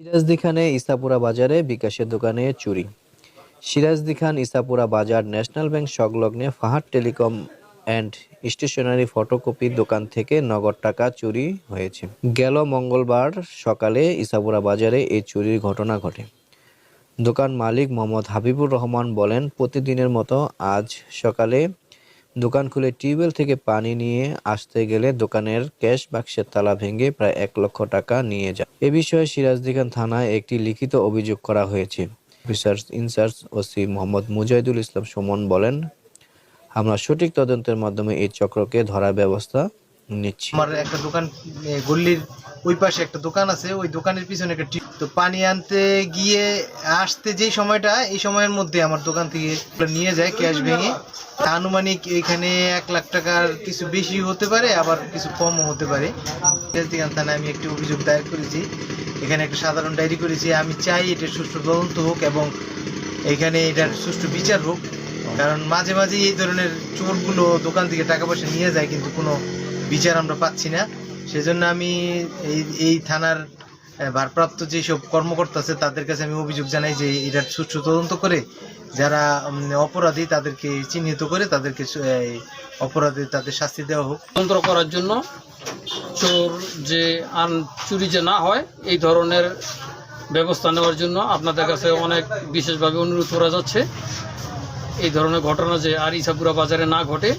সিরাজদি খানে ইসাপুরা বাজারে বিকাশের দোকানে চুরি। সিরাজদি খান ইসাপুরা বাজার ন্যাশনাল ব্যাংক সংলগ্নে ফাহাদ টেলিকম অ্যান্ড স্টেশনারি ফটোকপির দোকান থেকে নগদ টাকা চুরি হয়েছে। গেল মঙ্গলবার সকালে ইসাপুরা বাজারে এই চুরির ঘটনা ঘটে। দোকান মালিক মোহাম্মদ হাবিবুর রহমান বলেন, প্রতিদিনের মতো আজ সকালে দোকান খুলে টিউবওয়েল থেকে পানি নিয়ে আসতে গেলে দোকানের ক্যাশ বাক্সের তালা ভেঙে প্রায় এক লক্ষ টাকা নিয়ে যায়। এ বিষয়ে সিরাজদিখান থানায় একটি লিখিত অভিযোগ করা হয়েছে। Officer in-charge OC Mohammad Mujahidul Islam Suman বলেন, আমরা সঠিক তদন্তের মাধ্যমে এই চক্রকে ধরার ব্যবস্থা নিচ্ছি। আমার একটা দোকান গল্লির ওই পাশে একটা দোকান আছে, ওই দোকানের পিছনে একটা টিপ তো পানি আনতে গিয়ে আসতে যেই সময়টা, এই সময়ের মধ্যে আমার দোকান থেকে নিয়ে যায় ক্যাশ ভেঙে। আনুমানিক এখানে এক লাখ টাকার কিছু বেশি হতে পারে, আবার কিছু কমও হতে পারে। থানায় আমি একটি অভিযোগ দায়ের করেছি। এখানে একটা সাধারণ ডায়েরি করেছি। আমি চাই এটা সুষ্ঠু তদন্ত হোক এবং এখানে এটার সুষ্ঠু বিচার হোক। কারণ মাঝে মাঝে এই ধরনের চোরগুলো দোকান থেকে টাকা পয়সা নিয়ে যায়, কিন্তু কোনো বিচার আমরা পাচ্ছি না। সেজন্য আমি এই এই থানার ভারপ্রাপ্ত যেসব কর্মকর্তা আছে, তাদের কাছে আমি অভিযোগ জানাই যে এটার সুষ্ঠু তদন্ত করে যারা অপরাধী তাদেরকে চিহ্নিত করে তাদেরকে অপরাধী তাদের শাস্তি দেওয়া হোক। তদন্ত করার জন্য চোর যে আন চুরি যে না হয়, এই ধরনের ব্যবস্থা নেওয়ার জন্য আপনাদের কাছে অনেক বিশেষভাবে অনুরোধ করা যাচ্ছে। এই ধরনের ঘটনা যে আর ইসাপুরা বাজারে না ঘটে